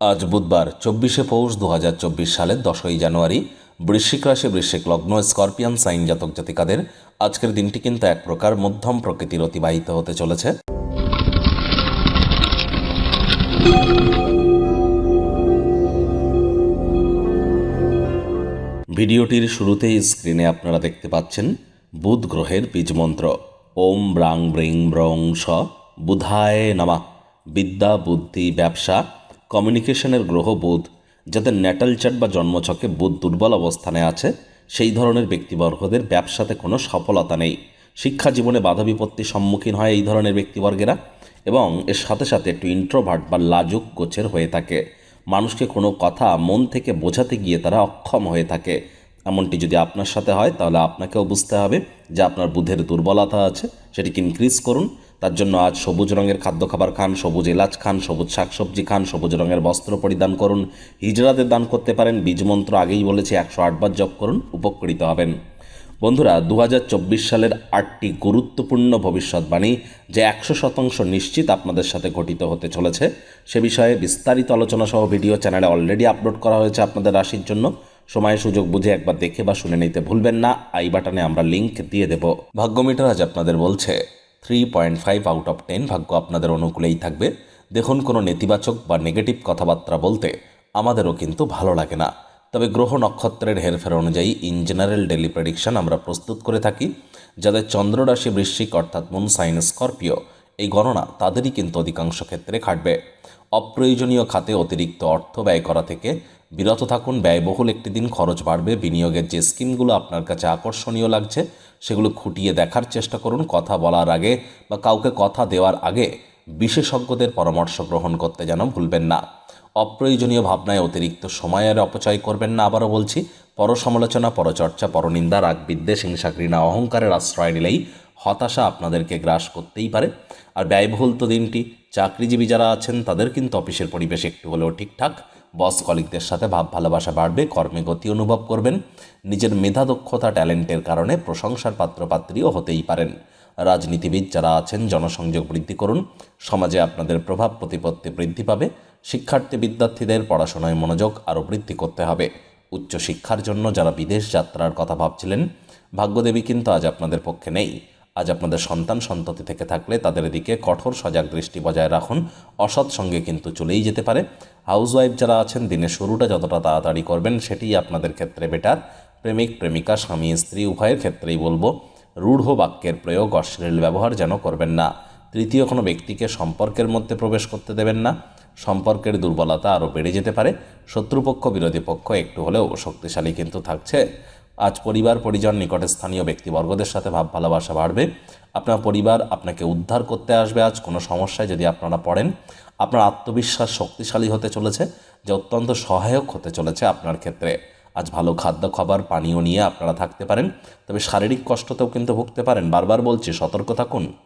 আজ বুধবার, চব্বিশে পৌষ দু হাজার চব্বিশ সালের দশই জানুয়ারি, বৃশ্চিক রাশি, বৃশ্চিক লগ্ন, স্করপিয়ান, সাইন জাতক জাতিকাদের আজকের দিনটি কিন্তু এক প্রকার মধ্যম প্রকৃতির অতিবাহিত হতে চলেছে। ভিডিওটির শুরুতেই স্ক্রিনে আপনারা দেখতে পাচ্ছেন বুধ গ্রহের বীজমন্ত্র। ওম ব্রাং ব্রিং ব্রং স বুধায় নামা। বিদ্যা, বুদ্ধি, ব্যবসা কমিউনিকেশনের গ্রহ বুধ যাদের ন্যাটাল চার্ট বা জন্মছকে বুধ দুর্বল অবস্থানে আছে, সেই ধরনের ব্যক্তিবর্গদের ব্যবসাতে কোনো সফলতা নেই। শিক্ষা জীবনে বাধা বিপত্তির সম্মুখীন হয় এই ধরনের ব্যক্তিবর্গেরা এবং এর সাথে সাথে একটু ইন্ট্রোভার্ট বা লাজুক গোছের হয়ে থাকে। মানুষকে কোনো কথা মন থেকে বোঝাতে গিয়ে তারা অক্ষম হয়ে থাকে। এমনটি যদি আপনার সাথে হয়, তাহলে আপনাকেও বুঝতে হবে যে আপনার বুধের দুর্বলতা আছে, সেটিকে ইনক্রিজ করুন। তার জন্য আজ সবুজ রঙের খাদ্য খাবার খান, সবুজ এলাচ খান, সবুজ শাকসবজি খান, সবুজ রঙের বস্ত্র পরিধান করুন। হিজড়াদের দান করতে পারেন বীজমন্ত্র আগেই বলেছি, একশো আটবার জপ করুন, উপকৃত হবেন। বন্ধুরা দু হাজার চব্বিশ সালের আটটি গুরুত্বপূর্ণ ভবিষ্যৎবাণী যে একশো শতাংশ নিশ্চিত আপনাদের সাথে ঘটিত হতে চলেছে, সে বিষয়ে বিস্তারিত আলোচনা সহ ভিডিও চ্যানেলে অলরেডি আপলোড করা হয়েছে আপনাদের রাশির জন্য। সময় সুযোগ বুঝে একবার দেখে বা শুনে নিতে ভুলবেন না, আই বাটনে আমরা লিংক দিয়ে দেব। ভাগ্যমিটার আজ আপনাদের বলছে three point five out of ten ভাগ্য আপনাদের অনুকূলেই থাকবে। দেখুন কোনো নেতিবাচক বা নেগেটিভ কথাবার্তা বলতে আমাদেরও কিন্তু ভালো লাগে না। তবে গ্রহ নক্ষত্রের হেরফের অনুযায়ী ইন জেনারেল ডেলি প্রেডিকশন আমরা প্রস্তুত করে থাকি, যাদের চন্দ্ররাশি বৃশ্চিক অর্থাৎ মুন সাইন স্করপিও এই গণনা তাদেরই কিন্তু অধিকাংশ ক্ষেত্রে খাটবে। অপ্রয়োজনীয় খাতে অতিরিক্ত অর্থ ব্যয় করা থেকে বিরত থাকুন। ব্যয়বহুল একটি দিন খরচ বাড়বে। বিনিয়োগের যে স্কিমগুলো আপনার কাছে আকর্ষণীয় লাগছে সেগুলো খুঁটিয়ে দেখার চেষ্টা করুন, কথা বলার আগে বা কাউকে কথা দেওয়ার আগে বিশেষজ্ঞদের পরামর্শ গ্রহণ করতে যেন ভুলবেন না। অপ্রয়োজনীয় ভাবনায় অতিরিক্ত সময়ের অপচয় করবেন না, আবারও বলছি। পরসমালোচনা, পরচর্চা, পরনিন্দা রাগ বিদ্বেষ হিংসা, ঘৃণা, অহংকারের আশ্রয় নিলেই হতাশা আপনাদেরকে গ্রাস করতেই পারে। আর ব্যয়বহুল তো দিনটি। চাকরিজীবী যারা আছেন তাদের কিন্তু অফিসের পরিবেশ একটু হলেও ঠিকঠাক। বস কলিকদের সাথে ভাব ভালোবাসা বাড়বে, কর্মে গতি অনুভব করবেন। নিজের মেধা দক্ষতা, ট্যালেন্টের কারণে প্রশংসার পাত্রপাত্রীও হতেই পারেন। রাজনীতিবিদ যারা আছেন, জনসংযোগ বৃদ্ধি করুন। সমাজে আপনাদের প্রভাব প্রতিপত্তি বৃদ্ধি পাবে। শিক্ষার্থী বিদ্যার্থীদের পড়াশোনায় মনোযোগ আরও বৃদ্ধি করতে হবে। উচ্চশিক্ষার জন্য যারা বিদেশ যাত্রার কথা ভাবছিলেন, ভাগ্যদেবী কিন্তু আজ আপনাদের পক্ষে নেই। আজ আপনাদের সন্তান সন্ততি থেকে থাকলে তাদের দিকে কঠোর সজাগ দৃষ্টি বজায় রাখুন। অসৎ সঙ্গে কিন্তু চলেই যেতে পারে। হাউসওয়াইফ যারা আছেন, দিনের শুরুটা যতটা তাড়াতাড়ি করবেন সেটিই আপনাদের ক্ষেত্রে বেটার প্রেমিক, প্রেমিকা, স্বামী, স্ত্রী, উভয়ের ক্ষেত্রেই বলব, রূঢ় বাক্যের প্রয়োগ, অশ্লীল ব্যবহার যেন করবেন না। তৃতীয়, কোনো ব্যক্তিকে সম্পর্কের মধ্যে প্রবেশ করতে দেবেন না। সম্পর্কের দুর্বলতা আরও বেড়ে যেতে পারে। শত্রুপক্ষ, বিরোধী পক্ষ একটু হলেও শক্তিশালী কিন্তু থাকছে। আজ পরিবার, পরিজন নিকটে স্থানীয় ব্যক্তিবর্গদের সাথে ভাব ভালোবাসা বাড়বে। আপনার পরিবার আপনাকে উদ্ধার করতে আসবে আজ, কোনো সমস্যায় যদি আপনারা পড়েন। আপনার আত্মবিশ্বাস শক্তিশালী হতে চলেছে, যে অত্যন্ত সহায়ক হতে চলেছে আপনার ক্ষেত্রে। আজ ভালো খাদ্য, খাবার, পানীয় নিয়ে আপনারা থাকতে পারেন, তবে শারীরিক কষ্টতেও কিন্তু ভুগতে পারেন। বারবার বলছি, সতর্ক থাকুন।